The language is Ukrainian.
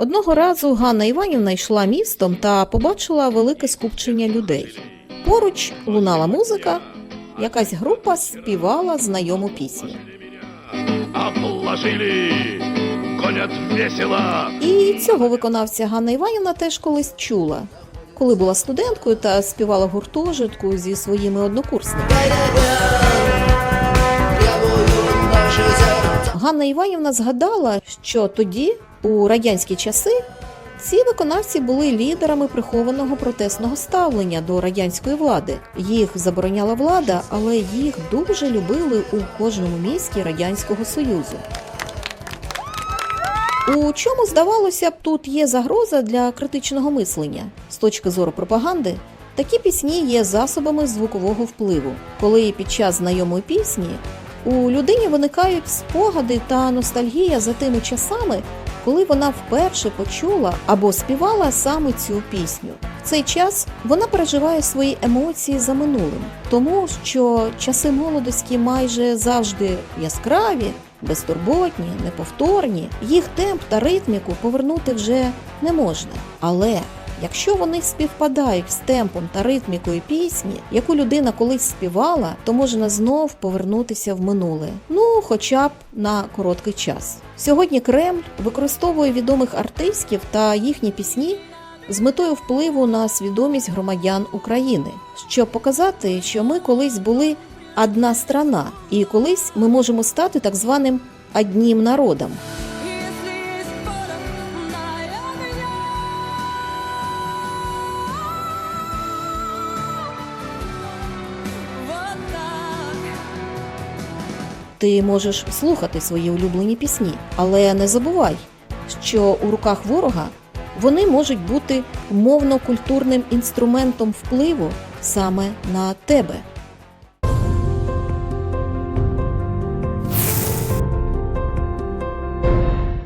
Одного разу Ганна Іванівна йшла містом та побачила велике скупчення людей. Поруч лунала музика, якась група співала знайому пісню. І цього виконавця Ганна Іванівна теж колись чула, коли була студенткою та співала в гуртожитку зі своїми однокурсниками. Ганна Іванівна згадала, що тоді, у радянські часи, ці виконавці були лідерами прихованого протестного ставлення до радянської влади. Їх забороняла влада, але їх дуже любили у кожному місті Радянського Союзу. У чому здавалося б тут є загроза для критичного мислення з точки зору пропаганди? Такі пісні є засобами звукового впливу, коли під час знайомої пісні у людині виникають спогади та ностальгія за тими часами, коли вона вперше почула або співала саме цю пісню. В цей час вона переживає свої емоції за минулим, тому що часи молодості майже завжди яскраві, безтурботні, неповторні. Їх темп та ритміку повернути вже не можна. Але Якщо вони співпадають з темпом та ритмікою пісні, яку людина колись співала, то можна знов повернутися в минуле. Ну, хоча б на короткий час. Сьогодні Кремль використовує відомих артистів та їхні пісні з метою впливу на свідомість громадян України, щоб показати, що ми колись були одна страна, і колись ми можемо стати так званим одним народом. Ти можеш слухати свої улюблені пісні, але не забувай, що у руках ворога вони можуть бути мовно-культурним інструментом впливу саме на тебе.